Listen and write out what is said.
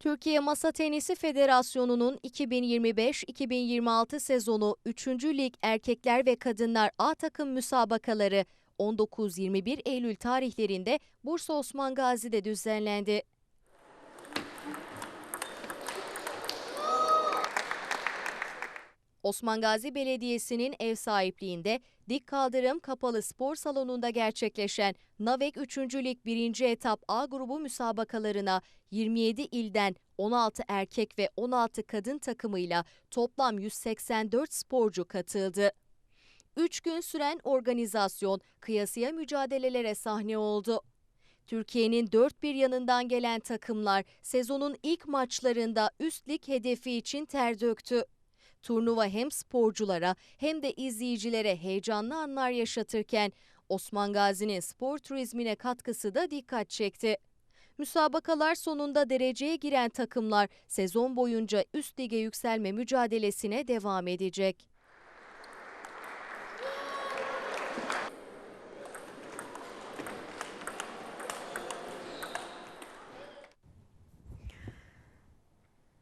Türkiye Masa Tenisi Federasyonu'nun 2025-2026 sezonu 3. Lig Erkekler ve Kadınlar A takım müsabakaları 19-21 Eylül tarihlerinde Bursa Osman Gazi'de düzenlendi. Osman Gazi Belediyesi'nin ev sahipliğinde Dik Kaldırım Kapalı Spor Salonu'nda gerçekleşen NAVEK 3. Lig 1. Etap A grubu müsabakalarına 27 ilden 16 erkek ve 16 kadın takımıyla toplam 184 sporcu katıldı. 3 gün süren organizasyon kıyasıya mücadelelere sahne oldu. Türkiye'nin dört bir yanından gelen takımlar sezonun ilk maçlarında üst lig hedefi için ter döktü. Turnuva hem sporculara hem de izleyicilere heyecanlı anlar yaşatırken Osman Gazi'nin spor turizmine katkısı da dikkat çekti. Müsabakalar sonunda dereceye giren takımlar sezon boyunca üst lige yükselme mücadelesine devam edecek.